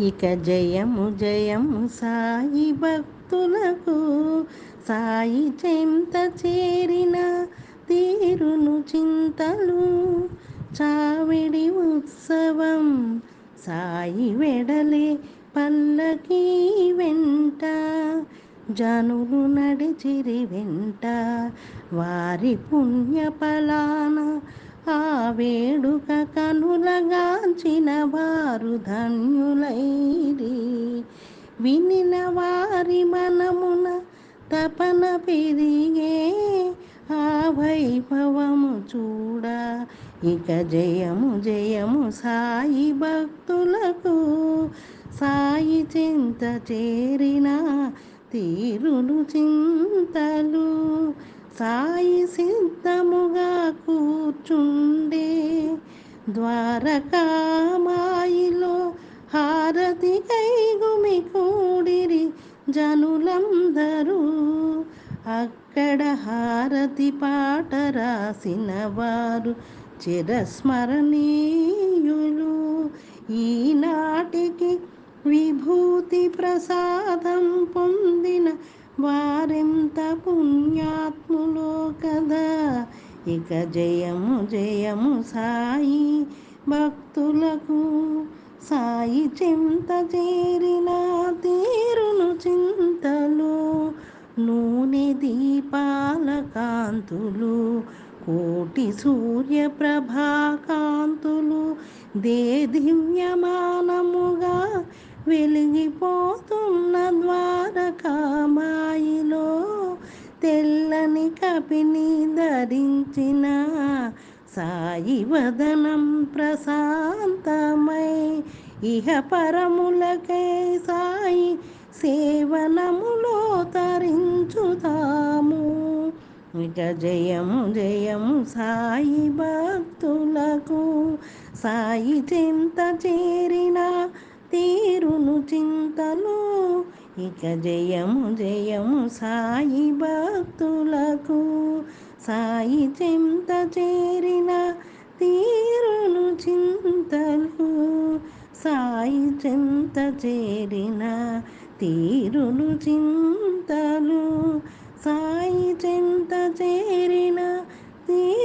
ఇక జయము జయము సాయి భక్తులకు సాయి చెంత చేరిన తీరును చింతలు. చావిడి ఉత్సవం సాయి వెడలే పల్లకి వెంట జనులు నడిచిరి వెంట వారి పుణ్య ఫలాన ఆ వేడుక కనులగాంచిన వారు ధన్యులైరి. వినిన వారి మనమున తపన పెరిగే ఆ వైభవము చూడ. ఇక జయము జయము సాయి భక్తులకు సాయి చింత చేరిన తీరులు చింతలు. సాయి సిద్ధముగా కూర్చుండే ద్వారకామాయిలో హారతి కైగుమి కూడిరి జనులందరూ. అక్కడ హారతి పాట రాసిన వారు చిరస్మరణీయులు. ఈనాటికి విభూతి ప్రసాదం పొందిన వారెంత పుణ్యాత్ములో కదా. ఇక జయము జయము సాయి భక్తులకు. సాయి చింత చేరిన తీరును చింతలు నూనె దీపాల కాంతులు కోటి సూర్య ప్రభాకాంతులు దే దివ్యమానముగా వెలిగిపోతున్న ద్వారకామాయిలో తెల్లని కపిని ధరించిన సాయి వదనం ప్రశాంతమై. ఇహ పరములకై సాయి సేవనములో తరించుతాము. ఇక జయము జయము సాయి భక్తులకు. సాయి చింత చేరిన తీరును చింతలు ఇక జయము జయము సాయి భక్తులకు. సాయి చెంత చేరిన తీరును చింతలు. సాయి చెంత చేరిన తీరును చింతలు. సాయి చెంత చేరిన తీ